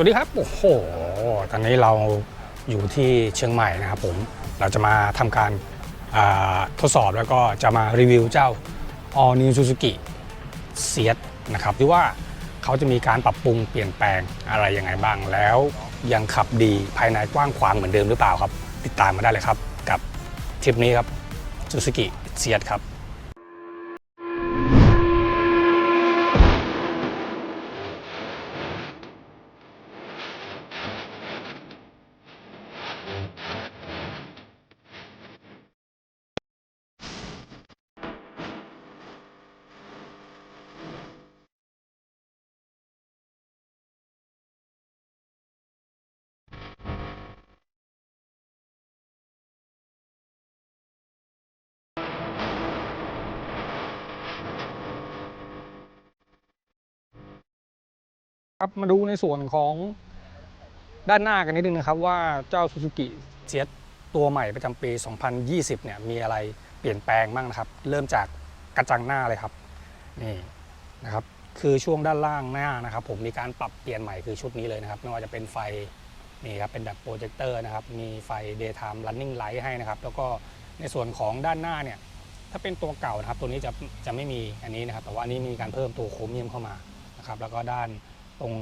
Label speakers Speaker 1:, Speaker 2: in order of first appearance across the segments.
Speaker 1: สวัสดีครับ โอ้โห ตอนนี้เราอยู่ที่เชียงใหม่นะครับผม เราจะมาทำการาทดสอบแล้วก็จะมารีวิวเจ้า All New Suzuki s e a t นะครับที่ว่าเขาจะมีการปรับปรุงเปลี่ยนแปลงอะไรยังไงบ้าง แล้วยังขับดีภายในกว้างขวางเหมือนเดิมหรือเปล่าครับ ติดตามมาได้เลยครับ กับทริปนี้ครับ Suzuki s e a t ครับ ครับมาดูในส่วนของด้านหน้ากันนิดนึงนะครับว่าเจ้า Suzuki s e a t ตัวใหม่ประจำปี 2020 เนี่ยมีอะไรเปลี่ยนแปลงบ้างนะครับ เริ่มจากกระจังหน้าเลยครับนี่นะครับคือช่วงด้านล่างหน้านะครับ ผมมีการปรับเปลี่ยนใหม่คือชุดนี้เลยนะครับ ไม่ว่าจะเป็นไฟนี่ครับเป็นแบบโปรเจคเตอร์นะครับ มีไฟ daytime running light ให้นะครับ แล้วก็ในส่วนของด้านหน้าเนี่ยถ้าเป็นตัวเก่านะครับตัวนี้จะจะไม่มีอันนี้นะครับ แต่ว่าอันนี้มีการเพิ่มตัวโครเมียมเข้ามานะครับ แล้วก็ด้าน ตรง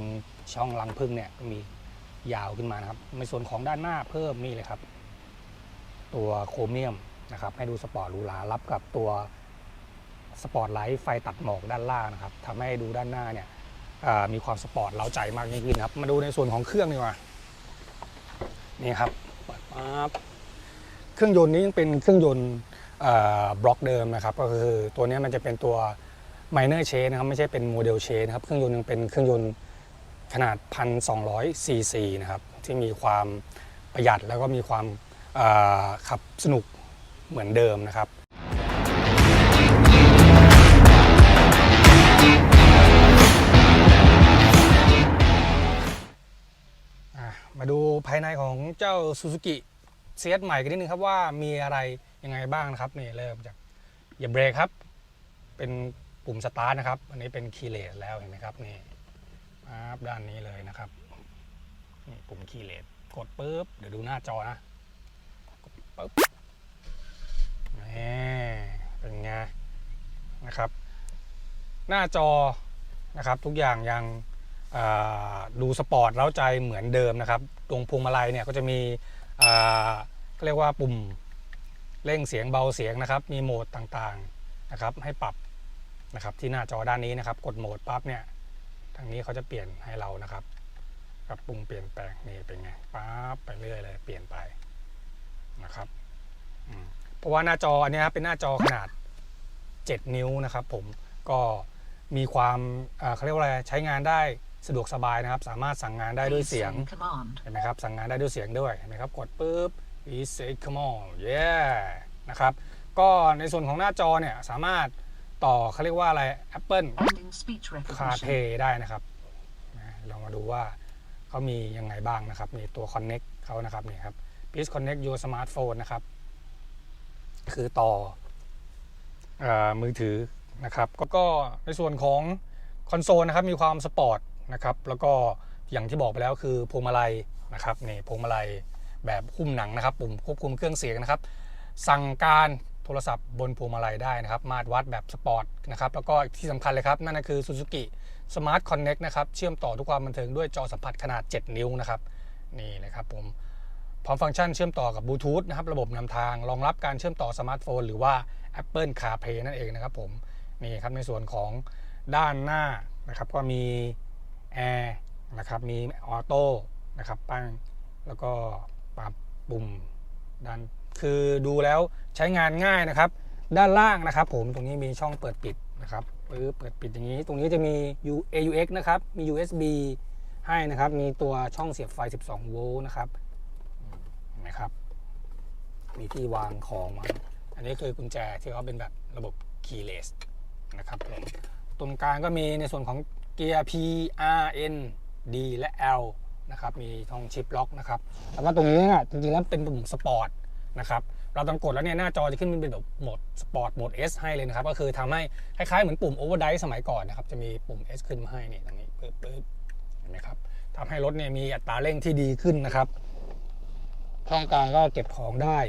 Speaker 1: ช่องรังพึ่งเนี่ยก็มียาวขึ้นมานะครับ ในส่วนของด้านหน้าเพิ่มนี่เลยครับ ตัวโครเมียมนะครับ ให้ดูสปอร์ตหรูหรารับกับตัวสปอร์ตไลท์ไฟตัดหมอกด้านล่างนะครับทำให้ดูด้านหน้าเนี่ยอ่ามีความสปอร์ตเล้าใจมากยิ่งขึ้นครับ มาดูในส่วนของเครื่องดีกว่านี่ครับเปิดปั๊บเครื่องยนต์นี้ยังเป็นเครื่องยนต์บล็อกเดิมนะครับ ก็คือตัวเนี้ยมันจะเป็นตัว minor change นะครับ ไม่ใช่เป็นโมเดล change นะครับ เครื่องยนต์ยังเป็นเครื่องยนต์ ขนาด 1,200 ซีซีนะครับที่มีความประหยัดแล้วก็มีความขับสนุกเหมือนเดิมนะครับมาดูภายในของเจ้า Suzuki เซียใหม่กันนิดนึงครับว่ามีอะไรยังไงบ้างนะครับนี่เริ่มจากอย่าเบรกครับ เป็นปุ่มสตาร์ทนะครับ อันนี้เป็นคีย์เลสแล้วเห็นไหมครับนี่ ปั๊บด้านนี้เลยนะครับนี่ปุ่มคีย์เลสกดปุ๊บเดี๋ยวดูหน้าจอนะกดปุ๊บนี่เป็นไงนะครับ หน้าจอนะครับทุกอย่างยังดูสปอร์ตเร้าใจเหมือนเดิมนะครับ ตรงพวงมาลัยเนี่ยก็จะมีอ่าก็เรียกว่าปุ่มเร่งเสียงเบาเสียงนะครับ มีโหมดต่างๆนะครับให้ปรับนะครับที่หน้าจอด้านนี้นะครับ กดโหมดปั๊บเนี่ย ทางนี้เขาจะเปลี่ยนให้เรานะครับปรับปรุงเปลี่ยนแปลงนี่เป็นไงปั๊บไปเรื่อยเลยเปลี่ยนไปนะครับอืมเพราะว่าหน้าจออันเนี้ยครับเป็นหน้าจอขนาด 7 นิ้วนะครับ ผมก็มีความอ่าเขาเรียกว่าอะไรใช้งานได้สะดวกสบายนะครับ สามารถสั่งงานได้ด้วยเสียง
Speaker 2: Please send command.
Speaker 1: เห็นไหมครับสั่งงานได้ด้วยเสียงด้วยเห็นไหมครับกดปุ๊บ we say come on yeah นะครับก็ในส่วนของหน้าจอเนี่ยสามารถ ต่อเขาเรียกว่าอะไร Apple
Speaker 2: Ending speech
Speaker 1: CarPlay
Speaker 2: recognition.
Speaker 1: ได้นะครับนะเรามาดูว่าเขามียังไงบ้างนะครับนี่ตัว Connect เขานะครับนี่ครับ please connect your smartphone นะครับ คือต่อเออมือถือนะครับก็ก็ในส่วนของคอนโซลนะครับมีความสปอร์ตนะครับแล้วก็อย่างที่บอกไปแล้วคือพวงมาลัยนะครับนี่พวงมาลัยแบบหุ้มหนังนะครับ ปุ่มควบคุมเครื่องเสียงนะครับ สั่งการ โทรศัพท์บนพวงมาลัยได้นะครับ มาตรวัดแบบสปอร์ตนะครับ แล้วก็ที่สำคัญเลยครับ นั่นก็คือ Suzuki Smart Connect นะครับ เชื่อมต่อทุกความบันเทิงด้วยจอสัมผัสขนาด 7 นิ้วนะครับ นี่เลยครับผมพร้อมฟังก์ชันเชื่อมต่อกับบลูทูธนะครับ ระบบนำทาง รองรับการเชื่อมต่อสมาร์ทโฟน หรือว่า Apple CarPlay นั่นเองนะครับผมนี่ครับในส่วนของด้านหน้านะครับก็มีแอร์นะครับมีออโต้นะครับปั้งแล้วก็ปรับปุ่ม ด้านคือดูแล้วใช้งานง่ายนะครับ ด้านล่างนะครับ ผมตรงนี้มีช่องเปิดปิดนะครับปึ๊บเปิดปิดอย่างนี้ ตรงนี้จะมี U- AUX นะครับมี USB ให้นะครับ มีตัวช่องเสียบไฟ 12 โวลต์นะครับเห็นไหมครับ มีที่วางของมาอันนี้คือกุญแจที่เขาเป็นแบบระบบ keyless นะครับผมตรงกลางก็มีในส่วนของเกียร์ P R N D และ L นะครับมีทองชิปล็อกนะครับแล้วก็ตรงนี้เนี่ยจริงๆแล้วเป็นปุ่มสปอร์ตนะครับเราต้องกดแล้วเนี่ยหน้าจอจะขึ้นเป็นแบบโหมดสปอร์ตโหมด S ให้เลยนะครับ ก็คือทำให้คล้ายๆเหมือนปุ่ม overdrive สมัยก่อนนะครับจะมีปุ่ม S ขึ้นมาให้นี่ตรงนี้ปึ๊บปึ๊บเห็นไหมครับทำให้รถเนี่ยมีอัตราเร่งที่ดีขึ้นนะครับช่องกลางก็เก็บของได้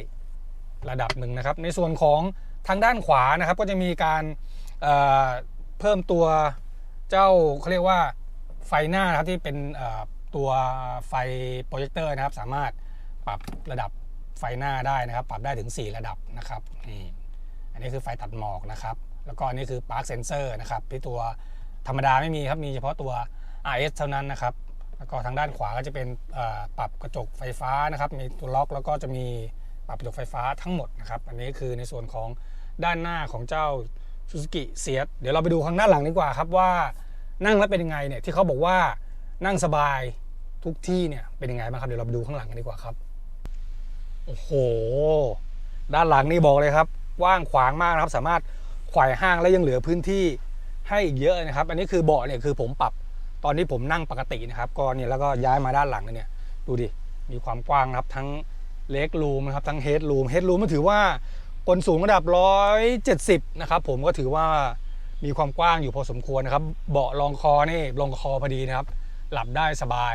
Speaker 1: ระดับหนึ่งนะครับ ในส่วนของทางด้านขวานะครับ ก็จะมีการเเพิ่มตัวเจ้าเขาเรียกว่าไฟหน้านะครับที่เป็น ตัวไฟโปรเจคเตอร์นะครับ สามารถปรับระดับไฟหน้าได้นะครับ ปรับได้ถึง 4 ระดับนะครับนี่อันนี้คือไฟตัดหมอกนะครับ แล้วก็อันนี้คือ Park Sensor นะครับที่ตัวธรรมดาไม่มีครับมีเฉพาะตัว RS เท่านั้นนะครับ แล้วก็ทางด้านขวาก็จะเป็นอ่อปรับกระจกไฟฟ้านะครับ มีตัวล็อกแล้วก็จะมีปรับกระจกไฟฟ้าทั้งหมดนะครับ อันนี้คือในส่วนของด้านหน้าของเจ้า Suzuki s i e t เดี๋ยวเราไปดูข้างหน้าหลังดีกว่าครับว่านั่งแล้วเป็นยังไงเนี่ยที่เขาบอกว่า นั่งสบายทุกที่เนี่ยเป็นยังไงบ้างครับเดี๋ยวเราไปดูข้างหลังกันดีกว่าครับโอ้โห ด้านหลังนี่บอกเลยครับว้างขวางมากนะครับ สามารถไขว่ห้างและยังเหลือพื้นที่ให้อีกเยอะนะครับ อันนี้คือเบาะเนี่ยคือผมปรับตอนที่ผมนั่งปกตินะครับก็เนี่ยแล้วก็ย้ายมาด้านหลังเนี่ยดูดิมีความกว้างนะครับทั้งเล็กรูมนะครับทั้งเฮดรูมเฮดรูมก็ถือว่าคนสูงระดับ 170 นะครับ ผมก็ถือว่ามีความกว้างอยู่พอสมควรนะครับ เบาะรองคอนี่รองคอพอดีนะครับ หลับได้สบาย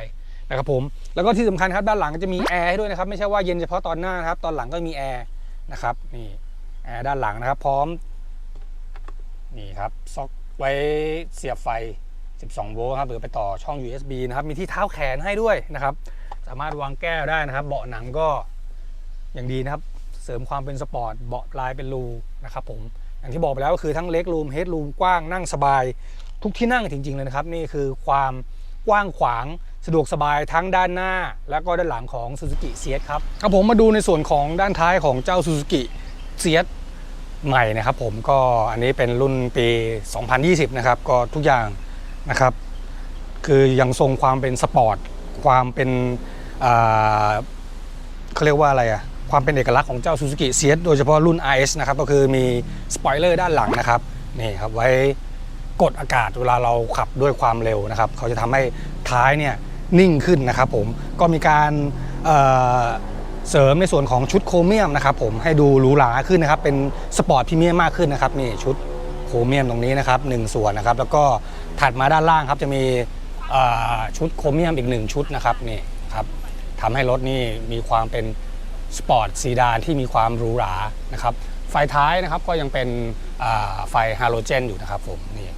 Speaker 1: นะครับผมแล้วก็ที่สำคัญครับด้านหลังก็จะมีแอร์ให้ด้วยนะครับไม่ใช่ว่าเย็นเฉพาะตอนหน้านะครับตอนหลังก็มีแอร์นะครับนี่แอร์ด้านหลังนะครับ พร้อมนี่ครับซ็อกไว้เสียบไฟ 12 โวลต์ครับหรือไปต่อช่อง USB นะครับมีที่เท้าแขนให้ด้วยนะครับ สามารถวางแก้วได้นะครับ เบาะหนังก็อย่างดีนะครับ เสริมความเป็นสปอร์ตเบาะลายเป็นรูนะครับผมอย่างที่บอกไปแล้วก็คือทั้งเล็กรูมเฮดรูมกว้างนั่งสบาย ทุกที่นั่งจริง ๆ เลยนะครับ นี่คือความ กว้างขวางสะดวกสบายทั้งด้านหน้า แล้วก็ด้านหลังของ Suzuki s i e t ครับครับผมมาดูในส่วนของด้านท้ายของเจ้า Suzuki s i e t ใหม่นะครับผมก็อันนี้เป็นรุ่นปี 2020 นะครับ ก็ทุกอย่างนะครับ คือยังทรงความเป็นสปอร์ตความเป็นอ่าเขาเรียกว่าอะไรอะความเป็นเอกลักษณ์ของเจ้า Suzuki s i e t โดยเฉพาะรุ่น RS นะครับก็คือมีสปอยเลอร์ด้านหลังนะครับนี่ครับไว้ กดอากาศเวลาเราขับด้วยความเร็วนะครับ เขาจะทำให้ท้ายเนี่ยนิ่งขึ้นนะครับผมก็มีการเเสริมในส่วนของชุดโครเมียมนะครับผมให้ดูหรูหราขึ้นนะครับ เป็นสปอร์ตพรีเมียมมากขึ้นนะครับนี่ชุดโครเมียมตรงนี้นะครับหนึ่งส่วนนะครับ แล้วก็ถัดมาด้านล่างครับจะมีชุดโครเมียมอีกหนึ่งชุดนะครับนี่ครับทำให้รถนี่มีความเป็นสปอร์ตซีดานที่มีความหรูหรานะครับไฟท้ายนะครับก็ยังเป็นไฟฮาโลเจนอยู่นะครับผมนี่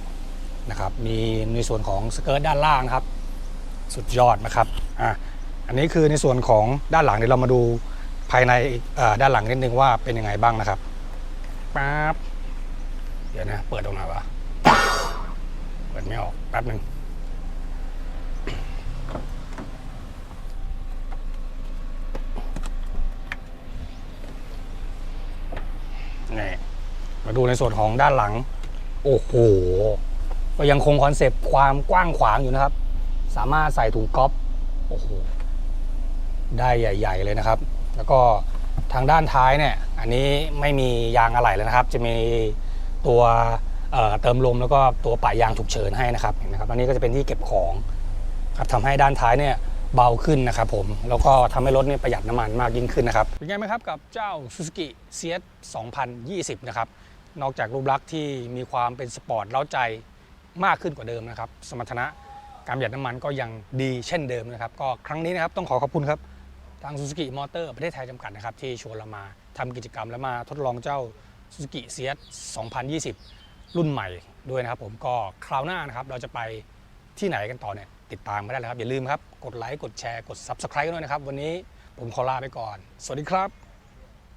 Speaker 1: นะครับ มีในส่วนของสเกิร์ตด้านล่างนะครับ สุดยอดนะครับอะอันนี้คือในส่วนของด้านหลังเดี๋ยวเรามาดูภายในเอ่อด้านหลังนิดนึงว่าเป็นยังไงบ้างนะครับปั๊บเดี๋ยวนะเปิดตรงไหนวะเปิดไม่ออกแป๊บหนึ่งนี่มาดูในส่วนของด้านหลัง โอ้โห ก็ยังคงคอนเซปต์ความกว้างขวางอยู่นะครับ สามารถใส่ถุงก๊อปโอ้โหได้ใหญ่ ๆ เลยนะครับ แล้วก็ทางด้านท้ายเนี่ยอันนี้ไม่มียางอะไหล่แล้วนะครับ จะมีตัวเเติมลมแล้วก็ตัวป่ายางฉุกเฉินให้นะครับเห็นไหมครับอันนี้ก็จะเป็นที่เก็บของครับทำให้ด้านท้ายเนี่ยเบาขึ้นนะครับผม แล้วก็ทำให้รถเนี่ยประหยัดน้ำมันมากยิ่งขึ้นนะครับ เป็นไงไหมครับกับเจ้า Suzuki s 2020 นะครับ นอกจากรูปลักษณ์ที่มีความเป็นสปอร์ตเล้าใจ มากขึ้นกว่าเดิมนะครับ สมรรถนะการประหยัดน้ำมันก็ยังดีเช่นเดิมนะครับ ก็ครั้งนี้นะครับต้องขอขอบคุณครับทาง Suzuki Motor ประเทศไทยจำกัดนะครับ ที่ชวนเรามาทำกิจกรรมและมาทดลองเจ้า Suzuki s i e t 2020 รุ่นใหม่ด้วยนะครับ ผมก็คราวหน้านะครับเราจะไปที่ไหนกันต่อเนี่ยติดตามมาได้เลยครับ อย่าลืมครับ กดไลค์กดแชร์กด Subscribe กันด้วยนะครับ วันนี้ผมขอลาไปก่อน สวัสดีครับ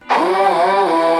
Speaker 2: โอ้ไลฟ์ไปที่ชอบ